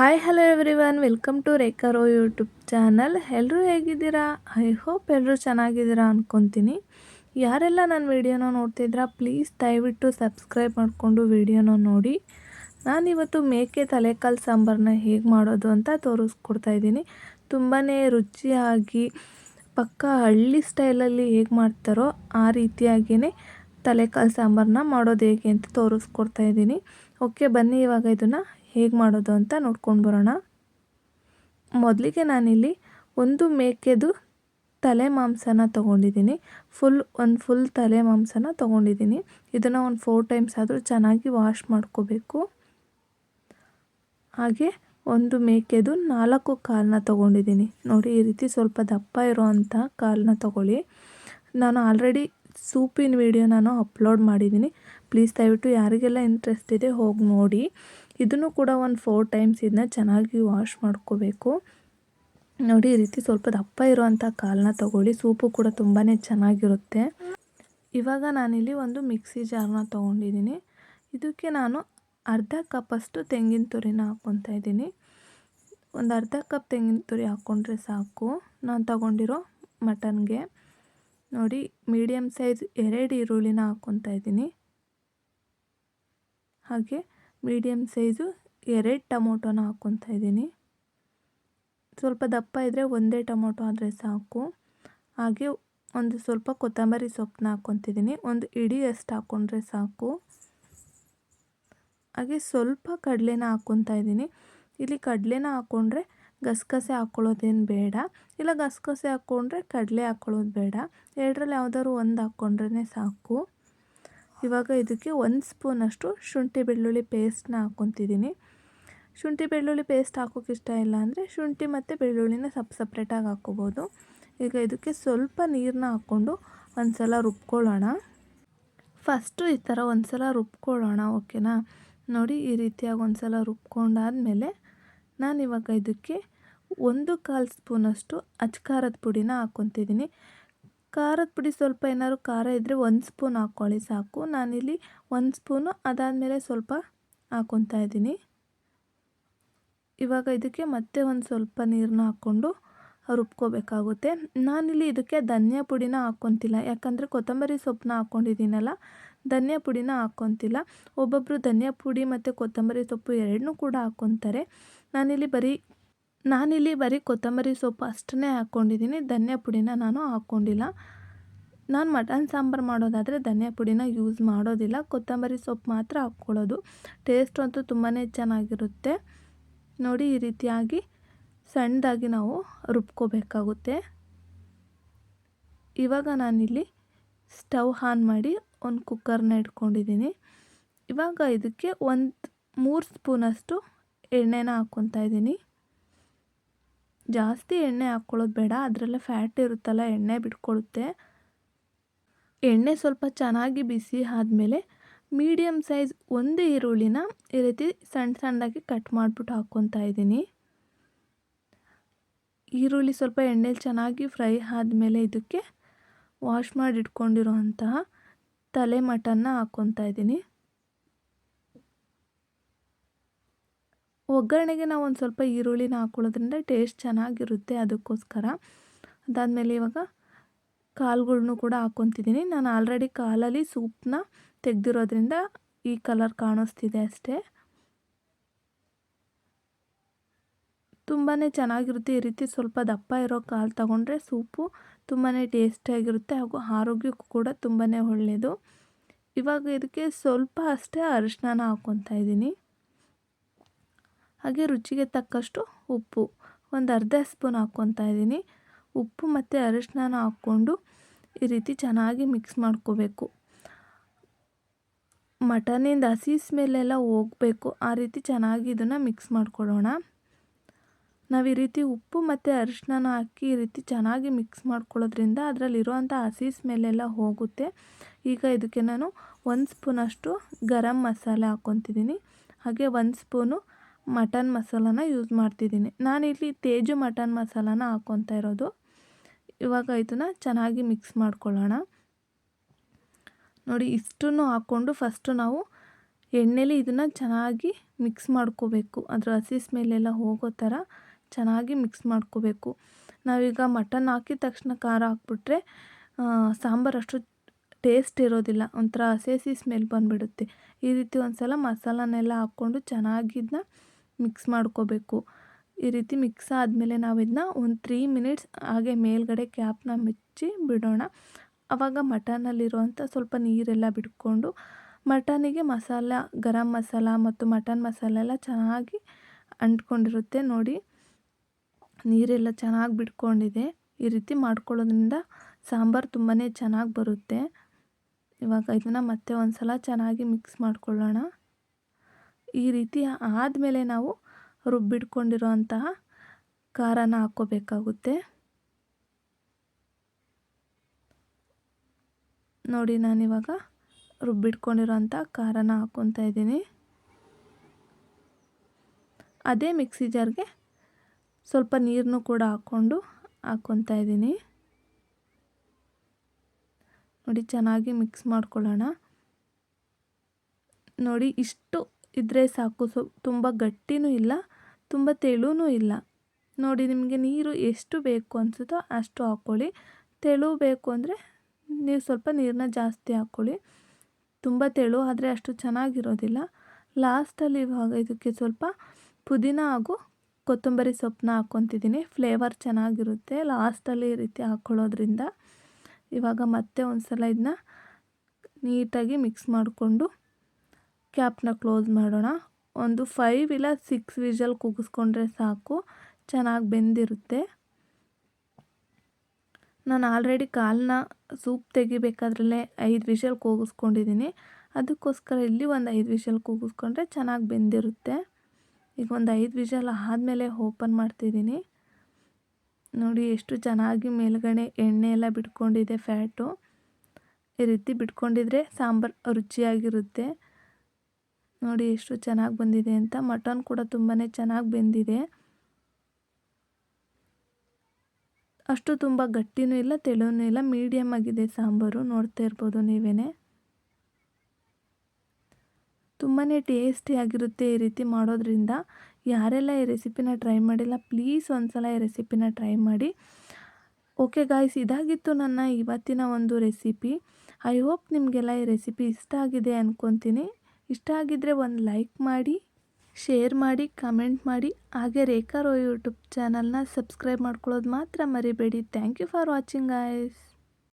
Hi hello everyone welcome to Rekharao YouTube channel ಎಲ್ಲರೂ ಹೇಗಿದ್ದೀರಾ? I hope ಎಲ್ಲರೂ ಚೆನ್ನಾಗಿದ್ದೀರಾ ಅಂದ್ಕೊತೀನಿ ಯಾರೆಲ್ಲ ನನ್ನ ವೀಡಿಯೋನ ನೋಡ್ತಿದ್ದೀರಾ ಪ್ಲೀಸ್ ದಯವಿಟ್ಟು ಸಬ್ಸ್ಕ್ರೈಬ್ ಮಾಡಿಕೊಂಡು ವೀಡಿಯೋನ ನೋಡಿ. ನಾನಿವತ್ತು ಮೇಕೆ ತಲೆಕಾಲು ಸಾಂಬಾರನ್ನ ಹೇಗೆ ಮಾಡೋದು ಅಂತ ತೋರಿಸ್ಕೊಡ್ತಾ ಇದ್ದೀನಿ. ತುಂಬಾ ರುಚಿಯಾಗಿ, ಪಕ್ಕ ಹಳ್ಳಿ ಸ್ಟೈಲಲ್ಲಿ ಹೇಗೆ ಮಾಡ್ತಾರೋ ಆ ರೀತಿಯಾಗಿಯೇ ತಲೆಕಾಲು ಸಾಂಬಾರನ್ನ ಮಾಡೋದು ಹೇಗೆ ಅಂತ ತೋರಿಸ್ಕೊಡ್ತಾ ಇದ್ದೀನಿ. ಓಕೆ ಬನ್ನಿ ಇವಾಗ ಇದನ್ನು ಹೇಗೆ ಮಾಡೋದು ಅಂತ ನೋಡ್ಕೊಂಡು ಬರೋಣ. ಮೊದಲಿಗೆ ನಾನಿಲ್ಲಿ ಒಂದು ಮೇಕೆದು ತಲೆ ಮಾಂಸನ ತೊಗೊಂಡಿದ್ದೀನಿ. ಫುಲ್, ಒಂದು ಫುಲ್ ತಲೆ ಮಾಂಸನ ತೊಗೊಂಡಿದ್ದೀನಿ. ಇದನ್ನು ಒಂದು ಫೋರ್ ಟೈಮ್ಸ್ ಆದರೂ ಚೆನ್ನಾಗಿ ವಾಶ್ ಮಾಡ್ಕೋಬೇಕು. ಹಾಗೆ ಒಂದು ಮೇಕೆದು ನಾಲ್ಕು ಕಾಲನ್ನ ತೊಗೊಂಡಿದ್ದೀನಿ. ನೋಡಿ, ಈ ರೀತಿ ಸ್ವಲ್ಪ ದಪ್ಪ ಇರೋವಂಥ ಕಾಲನ್ನ ತೊಗೊಳ್ಳಿ. ನಾನು ಆಲ್ರೆಡಿ ಸೂಪಿನ ವಿಡಿಯೋ ನಾನು ಅಪ್ಲೋಡ್ ಮಾಡಿದ್ದೀನಿ. ಪ್ಲೀಸ್ ದಯವಿಟ್ಟು ಯಾರಿಗೆಲ್ಲ ಇಂಟ್ರೆಸ್ಟ್ ಇದೆ ಹೋಗಿ ನೋಡಿ. ಇದನ್ನು ಕೂಡ ಒಂದು ಫೋರ್ ಟೈಮ್ಸ್ ಇದನ್ನ ಚೆನ್ನಾಗಿ ವಾಶ್ ಮಾಡ್ಕೋಬೇಕು. ನೋಡಿ, ಈ ರೀತಿ ಸ್ವಲ್ಪ ದಪ್ಪ ಇರುವಂಥ ಕಾಲನ್ನ ತೊಗೊಳ್ಳಿ. ಸೂಪು ಕೂಡ ತುಂಬಾ ಚೆನ್ನಾಗಿರುತ್ತೆ. ಇವಾಗ ನಾನಿಲ್ಲಿ ಒಂದು ಮಿಕ್ಸಿ ಜಾರ್ನ ತೊಗೊಂಡಿದ್ದೀನಿ. ಇದಕ್ಕೆ ನಾನು ಅರ್ಧ ಕಪ್ಪಷ್ಟು ತೆಂಗಿನ ತುರಿನ ಹಾಕ್ಕೊತಾ ಇದ್ದೀನಿ. ಒಂದು ಅರ್ಧ ಕಪ್ ತೆಂಗಿನ ತುರಿ ಹಾಕ್ಕೊಂಡ್ರೆ ಸಾಕು. ನಾನು ತಗೊಂಡಿರೋ ಮಟನ್ಗೆ. ನೋಡಿ ಮೀಡಿಯಮ್ ಸೈಜ್ ಎರಡು ಈರುಳ್ಳಿನ ಹಾಕ್ಕೊತಾ ಇದ್ದೀನಿ. ಹಾಗೆ ಮೀಡಿಯಮ್ ಸೈಜು ಎರಡು ಟೊಮೊಟೊನ ಹಾಕ್ಕೊತಾ ಇದ್ದೀನಿ. ಸ್ವಲ್ಪ ದಪ್ಪ ಇದ್ದರೆ ಒಂದೇ ಟೊಮೊಟೊ ಆದರೆ ಸಾಕು. ಹಾಗೆ ಒಂದು ಸ್ವಲ್ಪ ಕೊತ್ತಂಬರಿ ಸೊಪ್ಪನ್ನ ಹಾಕ್ಕೊತಿದ್ದೀನಿ ಒಂದು ಇಡೀ ಅಷ್ಟು ಹಾಕ್ಕೊಂಡ್ರೆ ಸಾಕು. ಹಾಗೆ ಸ್ವಲ್ಪ ಕಡಲೆನ ಹಾಕ್ಕೊತಾ ಇದ್ದೀನಿ. ಇಲ್ಲಿ ಕಡಲೆನ ಹಾಕ್ಕೊಂಡ್ರೆ ಗಸಗಸೆ ಹಾಕ್ಕೊಳ್ಳೋದೇನು ಬೇಡ. ಇಲ್ಲ ಗಸಗಸೆ ಹಾಕ್ಕೊಂಡ್ರೆ ಕಡಲೆ ಹಾಕ್ಕೊಳ್ಳೋದು ಬೇಡ. ಎರಡರಲ್ಲಿ ಯಾವುದಾದ್ರು ಒಂದು ಹಾಕ್ಕೊಂಡ್ರೆ ಸಾಕು. ಇವಾಗ ಇದಕ್ಕೆ ಒಂದು ಸ್ಪೂನಷ್ಟು ಶುಂಠಿ ಬೆಳ್ಳುಳ್ಳಿ ಪೇಸ್ಟ್ನ ಹಾಕ್ಕೊತಿದ್ದೀನಿ. ಶುಂಠಿ ಬೆಳ್ಳುಳ್ಳಿ ಪೇಸ್ಟ್ ಹಾಕೋಕೆ ಇಷ್ಟ ಇಲ್ಲ ಅಂದರೆ ಶುಂಠಿ ಮತ್ತು ಬೆಳ್ಳುಳ್ಳಿನ ಸಪ್ ಸಪ್ರೇಟಾಗಿ ಹಾಕ್ಕೋಬೋದು ಈಗ ಇದಕ್ಕೆ ಸ್ವಲ್ಪ ನೀರನ್ನ ಹಾಕ್ಕೊಂಡು ಒಂದು ಸಲ ರುಬ್ಕೊಳ್ಳೋಣ. ಫಸ್ಟು ಈ ಥರ ಒಂದು ಸಲ ರುಬ್ಕೊಳ್ಳೋಣ, ಓಕೆನಾ? ನೋಡಿ, ಈ ರೀತಿಯಾಗಿ ಒಂದು ಸಲ ರುಬ್ಕೊಂಡಾದಮೇಲೆ ನಾನಿವಾಗ ಇದಕ್ಕೆ ಒಂದು ಕಾಲು ಸ್ಪೂನಷ್ಟು ಅಚ್ಕಾರದ ಪುಡಿನ ಹಾಕ್ಕೊತಿದ್ದೀನಿ. ಖಾರದ ಪುಡಿ ಸ್ವಲ್ಪ ಏನಾದ್ರು ಖಾರ ಇದ್ದರೆ ಒಂದು ಸ್ಪೂನ್ ಹಾಕ್ಕೊಳ್ಳಿ, ಸಾಕು. ನಾನಿಲ್ಲಿ ಒಂದು ಸ್ಪೂನು ಅದಾದಮೇಲೆ ಸ್ವಲ್ಪ ಹಾಕ್ಕೊತಾ ಇದ್ದೀನಿ. ಇವಾಗ ಇದಕ್ಕೆ ಮತ್ತೆ ಒಂದು ಸ್ವಲ್ಪ ನೀರನ್ನ ಹಾಕ್ಕೊಂಡು ರುಬ್ಕೋಬೇಕಾಗುತ್ತೆ. ನಾನಿಲ್ಲಿ ಇದಕ್ಕೆ ಧನಿಯಾ ಪುಡಿನ ಹಾಕ್ಕೊತಿಲ್ಲ. ಯಾಕಂದರೆ ಕೊತ್ತಂಬರಿ ಸೊಪ್ಪನ್ನ ಹಾಕ್ಕೊಂಡಿದ್ದೀನಲ್ಲ, ಧನಿಯಾ ಪುಡಿನ ಹಾಕ್ಕೊತಿಲ್ಲ. ಒಬ್ಬೊಬ್ಬರು ಧನಿಯಾ ಪುಡಿ ಮತ್ತು ಕೊತ್ತಂಬರಿ ಸೊಪ್ಪು ಎರಡನ್ನೂ ಕೂಡ ಹಾಕ್ಕೊತಾರೆ. ನಾನಿಲ್ಲಿ ಬರೀ ನಾನಿಲ್ಲಿ ಬರೀ ಕೊತ್ತಂಬರಿ ಸೊಪ್ಪು ಅಷ್ಟನ್ನೇ ಹಾಕ್ಕೊಂಡಿದ್ದೀನಿ. ಧನಿಯಾ ಪುಡಿನ ನಾನು ಹಾಕ್ಕೊಂಡಿಲ್ಲ. ನಾನು ಮಟನ್ ಸಾಂಬಾರು ಮಾಡೋದಾದರೆ ಧನಿಯಾ ಪುಡಿನ ಯೂಸ್ ಮಾಡೋದಿಲ್ಲ. ಕೊತ್ತಂಬರಿ ಸೊಪ್ಪು ಮಾತ್ರ ಹಾಕ್ಕೊಳ್ಳೋದು. ಟೇಸ್ಟ್ ಅಂತೂ ತುಂಬಾ ಚೆನ್ನಾಗಿರುತ್ತೆ. ನೋಡಿ ಈ ರೀತಿಯಾಗಿ ಸಣ್ಣದಾಗಿ ನಾವು ರುಬ್ಕೋಬೇಕಾಗುತ್ತೆ. ಇವಾಗ ನಾನಿಲ್ಲಿ ಸ್ಟವ್ ಆನ್ ಮಾಡಿ ಒಂದು ಕುಕ್ಕರ್ನ ಇಟ್ಕೊಂಡಿದ್ದೀನಿ. ಇವಾಗ ಇದಕ್ಕೆ ಒಂದು ಮೂರು ಸ್ಪೂನಷ್ಟು ಎಣ್ಣೆನ ಹಾಕ್ಕೊತಾ ಇದ್ದೀನಿ. ಜಾಸ್ತಿ ಎಣ್ಣೆ ಹಾಕ್ಕೊಳ್ಳೋದು ಬೇಡ, ಅದರಲ್ಲೇ ಫ್ಯಾಟ್ ಇರುತ್ತಲ್ಲ, ಎಣ್ಣೆ ಬಿಟ್ಕೊಳ್ಳುತ್ತೆ ಎಣ್ಣೆ ಸ್ವಲ್ಪ ಚೆನ್ನಾಗಿ ಬಿಸಿ ಆದಮೇಲೆ ಮೀಡಿಯಮ್ ಸೈಜ್ ಒಂದು ಈರುಳ್ಳಿನ ಈ ರೀತಿ ಸಣ್ಣ ಸಣ್ಣದಾಗಿ ಕಟ್ ಮಾಡಿಬಿಟ್ಟು ಹಾಕ್ಕೊತಾ ಇದ್ದೀನಿ. ಈರುಳ್ಳಿ ಸ್ವಲ್ಪ ಎಣ್ಣೆಲಿ ಚೆನ್ನಾಗಿ ಫ್ರೈ ಆದಮೇಲೆ ಇದಕ್ಕೆ ವಾಶ್ ಮಾಡಿ ಇಟ್ಕೊಂಡಿರೋಂತಹ ತಲೆ ಮಟನ್ನ ಹಾಕ್ಕೊತಾ ಇದ್ದೀನಿ. ಒಗ್ಗರಣೆಗೆ ನಾವು ಒಂದು ಸ್ವಲ್ಪ ಈರುಳ್ಳಿನ ಹಾಕೊಳ್ಳೋದ್ರಿಂದ ಟೇಸ್ಟ್ ಚೆನ್ನಾಗಿರುತ್ತೆ ಅದಕ್ಕೋಸ್ಕರ. ಅದಾದಮೇಲೆ ಇವಾಗ ಕಾಳುಗಳ್ನೂ ಕೂಡ ಹಾಕ್ಕೊತಿದ್ದೀನಿ. ನಾನು ಆಲ್ರೆಡಿ ಕಾಲಲ್ಲಿ ಸೂಪ್ನ ತೆಗೆದಿರೋದ್ರಿಂದ ಈ ಕಲರ್ ಕಾಣಿಸ್ತಿದೆ ಅಷ್ಟೇ. ತುಂಬಾ ಚೆನ್ನಾಗಿರುತ್ತೆ ಈ ರೀತಿ ಸ್ವಲ್ಪ ದಪ್ಪ ಇರೋ ಕಾಲು ತಗೊಂಡ್ರೆ ಸೂಪು ತುಂಬಾ ಟೇಸ್ಟಿಯಾಗಿರುತ್ತೆ ಹಾಗೂ ಆರೋಗ್ಯಕ್ಕೂ ಕೂಡ ತುಂಬಾ ಒಳ್ಳೆಯದು. ಇವಾಗ ಇದಕ್ಕೆ ಸ್ವಲ್ಪ ಅಷ್ಟೇ ಅರಿಶಿನ ಹಾಕ್ಕೊತಾ ಇದ್ದೀನಿ. ಹಾಗೆ ರುಚಿಗೆ ತಕ್ಕಷ್ಟು ಉಪ್ಪು. ಒಂದು ಅರ್ಧ ಸ್ಪೂನ್ ಹಾಕ್ಕೊತಾ ಇದ್ದೀನಿ. ಉಪ್ಪು ಮತ್ತು ಅರಿಶಿನ ಹಾಕ್ಕೊಂಡು ಈ ರೀತಿ ಚೆನ್ನಾಗಿ ಮಿಕ್ಸ್ ಮಾಡ್ಕೋಬೇಕು. ಮಟನಿಂದ ಹಸಿ ಸ್ಮೆಲ್ಲೆಲ್ಲ ಹೋಗಬೇಕು. ಆ ರೀತಿ ಚೆನ್ನಾಗಿ ಇದನ್ನು ಮಿಕ್ಸ್ ಮಾಡ್ಕೊಳ್ಳೋಣ. ನಾವು ಈ ರೀತಿ ಉಪ್ಪು ಮತ್ತು ಅರಿಶಿನ ಹಾಕಿ ಈ ರೀತಿ ಚೆನ್ನಾಗಿ ಮಿಕ್ಸ್ ಮಾಡ್ಕೊಳ್ಳೋದ್ರಿಂದ ಅದರಲ್ಲಿರುವಂಥ ಹಸಿ ಸ್ಮೆಲ್ಲೆಲ್ಲ ಹೋಗುತ್ತೆ. ಈಗ ಇದಕ್ಕೆ ನಾನು ಒಂದು ಸ್ಪೂನಷ್ಟು ಗರಂ ಮಸಾಲೆ ಹಾಕ್ಕೊತಿದ್ದೀನಿ. ಹಾಗೆ ಒಂದು ಸ್ಪೂನು ಮಟನ್ ಮಸಾಲಾನ ಯೂಸ್ ಮಾಡ್ತಿದ್ದೀನಿ. ನಾನಿಲ್ಲಿ ತೇಜು ಮಟನ್ ಮಸಾಲಾನ ಹಾಕ್ಕೊತಾ ಇರೋದು. ಇವಾಗ ಇದನ್ನು ಚೆನ್ನಾಗಿ ಮಿಕ್ಸ್ ಮಾಡ್ಕೊಳ್ಳೋಣ. ನೋಡಿ, ಇಷ್ಟನ್ನು ಹಾಕ್ಕೊಂಡು ಫಸ್ಟು ನಾವು ಎಣ್ಣೆಲಿ ಇದನ್ನು ಚೆನ್ನಾಗಿ ಮಿಕ್ಸ್ ಮಾಡ್ಕೋಬೇಕು. ಅದರ ಹಸಿ ಸ್ಮೆಲ್ಲೆಲ್ಲ ಹೋಗೋ ಥರ ಚೆನ್ನಾಗಿ ಮಿಕ್ಸ್ ಮಾಡ್ಕೋಬೇಕು. ನಾವೀಗ ಮಟನ್ ಹಾಕಿದ ತಕ್ಷಣ ಖಾರ ಹಾಕ್ಬಿಟ್ರೆ ಸಾಂಬಾರು ಅಷ್ಟು ಟೇಸ್ಟ್ ಇರೋದಿಲ್ಲ. ಒಂಥರ ಹಸಿ ಹಸಿ ಸ್ಮೆಲ್ ಬಂದುಬಿಡುತ್ತೆ. ಈ ರೀತಿ ಒಂದು ಸಲ ಮಸಾಲನೆಲ್ಲ ಹಾಕ್ಕೊಂಡು ಚೆನ್ನಾಗಿ ಇದನ್ನ ಮಿಕ್ಸ್ ಮಾಡ್ಕೋಬೇಕು. ಈ ರೀತಿ ಮಿಕ್ಸ್ ಆದಮೇಲೆ ನಾವು ಇದನ್ನ ಒಂದು ತ್ರೀ ಮಿನಿಟ್ಸ್ ಹಾಗೆ ಮೇಲ್ಗಡೆ ಕ್ಯಾಪ್ನ ಮುಚ್ಚಿ ಬಿಡೋಣ. ಆವಾಗ ಮಟನಲ್ಲಿರುವಂಥ ಸ್ವಲ್ಪ ನೀರೆಲ್ಲ ಬಿಟ್ಕೊಂಡು ಮಟನಿಗೆ ಮಸಾಲ, ಗರಂ ಮಸಾಲ ಮತ್ತು ಮಟನ್ ಮಸಾಲ ಎಲ್ಲ ಚೆನ್ನಾಗಿ ಅಂಟ್ಕೊಂಡಿರುತ್ತೆ. ನೋಡಿ, ನೀರೆಲ್ಲ ಚೆನ್ನಾಗಿ ಬಿಟ್ಕೊಂಡಿದೆ. ಈ ರೀತಿ ಮಾಡ್ಕೊಳ್ಳೋದ್ರಿಂದ ಸಾಂಬಾರು ತುಂಬಾ ಚೆನ್ನಾಗಿ ಬರುತ್ತೆ. ಇವಾಗ ಇದನ್ನು ಮತ್ತೆ ಒಂದು ಸಲ ಚೆನ್ನಾಗಿ ಮಿಕ್ಸ್ ಮಾಡ್ಕೊಳ್ಳೋಣ. ಈ ರೀತಿ ಆದಮೇಲೆ ನಾವು ರುಬ್ಬಿಟ್ಕೊಂಡಿರೋಂತಹ ಖಾರನ ಹಾಕ್ಕೋಬೇಕಾಗುತ್ತೆ. ನೋಡಿ, ನಾನಿವಾಗ ರುಬ್ಬಿಟ್ಕೊಂಡಿರೋಂಥ ಖಾರನ ಹಾಕ್ಕೊತಾ ಇದ್ದೀನಿ. ಅದೇ ಮಿಕ್ಸಿ ಜಾರ್ಗೆ ಸ್ವಲ್ಪ ನೀರನ್ನು ಕೂಡ ಹಾಕ್ಕೊಂಡು ಹಾಕ್ಕೊತಾ ಇದ್ದೀನಿ. ನೋಡಿ, ಚೆನ್ನಾಗಿ ಮಿಕ್ಸ್ ಮಾಡ್ಕೊಳ್ಳೋಣ. ನೋಡಿ, ಇಷ್ಟು ಇದ್ದರೆ ಸಾಕು. ಸೊ, ತುಂಬ ಗಟ್ಟಿನೂ ಇಲ್ಲ, ತುಂಬ ತೆಳುವೂ ಇಲ್ಲ. ನೋಡಿ, ನಿಮಗೆ ನೀರು ಎಷ್ಟು ಬೇಕು ಅನಿಸುತ್ತೋ ಅಷ್ಟು ಹಾಕ್ಕೊಳ್ಳಿ ತೆಳು ಬೇಕು ಅಂದರೆ ನೀವು ಸ್ವಲ್ಪ ನೀರನ್ನ ಜಾಸ್ತಿ ಹಾಕ್ಕೊಳ್ಳಿ ತುಂಬ ತೆಳು ಆದರೆ ಅಷ್ಟು ಚೆನ್ನಾಗಿರೋದಿಲ್ಲ. ಲಾಸ್ಟಲ್ಲಿ ಇವಾಗ ಇದಕ್ಕೆ ಸ್ವಲ್ಪ ಪುದೀನ ಹಾಗೂ ಕೊತ್ತಂಬರಿ ಸೊಪ್ಪನ್ನ ಹಾಕ್ಕೊತಿದ್ದೀನಿ. ಫ್ಲೇವರ್ ಚೆನ್ನಾಗಿರುತ್ತೆ ಲಾಸ್ಟಲ್ಲಿ ಈ ರೀತಿ ಹಾಕ್ಕೊಳ್ಳೋದ್ರಿಂದ ಇವಾಗ ಮತ್ತೆ ಒಂದು ಸಲ ಇದನ್ನ ನೀಟಾಗಿ ಮಿಕ್ಸ್ ಮಾಡಿಕೊಂಡು ಕ್ಯಾಪ್ನ ಕ್ಲೋಸ್ ಮಾಡೋಣ. ಒಂದು ಫೈವ್ ಇಲ್ಲ ಸಿಕ್ಸ್ ವಿಜಲ್ ಕೂಗಿಸ್ಕೊಂಡ್ರೆ ಸಾಕು. ಚೆನ್ನಾಗಿ ಬೆಂದಿರುತ್ತೆ. ನಾನು ಆಲ್ರೆಡಿ ಕಾಲನ್ನ ಸೂಪ್ ತೆಗಿಬೇಕಾದ್ರಲ್ಲೇ ಐದು ವಿಷಲ್ ಕೂಗಿಸ್ಕೊಂಡಿದ್ದೀನಿ ಅದಕ್ಕೋಸ್ಕರ ಇಲ್ಲಿ ಒಂದು ಐದು ವಿಷಲ್ ಕೂಗಿಸ್ಕೊಂಡ್ರೆ ಚೆನ್ನಾಗಿ ಬೆಂದಿರುತ್ತೆ. ಈಗ ಒಂದು ಐದು ವಿಷಲ್ ಆದಮೇಲೆ ಓಪನ್ ಮಾಡ್ತಿದ್ದೀನಿ ನೋಡಿ ಎಷ್ಟು ಚೆನ್ನಾಗಿ ಮೇಲುಗಡೆ ಎಣ್ಣೆ ಎಲ್ಲ ಬಿಟ್ಕೊಂಡಿದೆ ಫ್ಯಾಟು ಈ ರೀತಿ ಬಿಟ್ಕೊಂಡಿದ್ರೆ ಸಾಂಬಾರು ರುಚಿಯಾಗಿರುತ್ತೆ. ನೋಡಿ ಎಷ್ಟು ಚೆನ್ನಾಗಿ ಬಂದಿದೆ ಅಂತ. ಮಟನ್ ಕೂಡ ತುಂಬಾ ಚೆನ್ನಾಗಿ ಬೆಂದಿದೆ. ಅಷ್ಟು ತುಂಬ ಗಟ್ಟಿನೂ ಇಲ್ಲ ತೆಳುವೂ ಇಲ್ಲ ಮೀಡಿಯಮ್ ಆಗಿದೆ ಸಾಂಬಾರು. ನೋಡ್ತಾ ಇರ್ಬೋದು ನೀವೇ ತುಂಬಾ ಟೇಸ್ಟಿಯಾಗಿರುತ್ತೆ ಈ ರೀತಿ ಮಾಡೋದ್ರಿಂದ. ಯಾರೆಲ್ಲ ಈ ರೆಸಿಪಿನ ಟ್ರೈ ಮಾಡಿಲ್ಲ, ಪ್ಲೀಸ್ ಒಂದು ಸಲ ಈ ರೆಸಿಪಿನ ಟ್ರೈ ಮಾಡಿ. ಓಕೆ ಗಾಯ್ಸ್, ಇದಾಗಿತ್ತು ನನ್ನ ಇವತ್ತಿನ ಒಂದು ರೆಸಿಪಿ. ಐ ಹೋಪ್ ನಿಮಗೆಲ್ಲ ಈ ರೆಸಿಪಿ ಇಷ್ಟ ಆಗಿದೆ ಅಂದ್ಕೊತೀನಿ ಇಷ್ಟ ಆಗಿದ್ದರೆ ಒಂದು ಲೈಕ್ ಮಾಡಿ, ಶೇರ್ ಮಾಡಿ, ಕಮೆಂಟ್ ಮಾಡಿ. ಹಾಗೆ ರೇಖಾ ರೋ ಯೂಟ್ಯೂಬ್ ಚಾನಲ್ನ ಸಬ್ಸ್ಕ್ರೈಬ್ ಮಾಡ್ಕೊಳ್ಳೋದು ಮಾತ್ರ ಮರಿಬೇಡಿ. Thank you for watching, guys.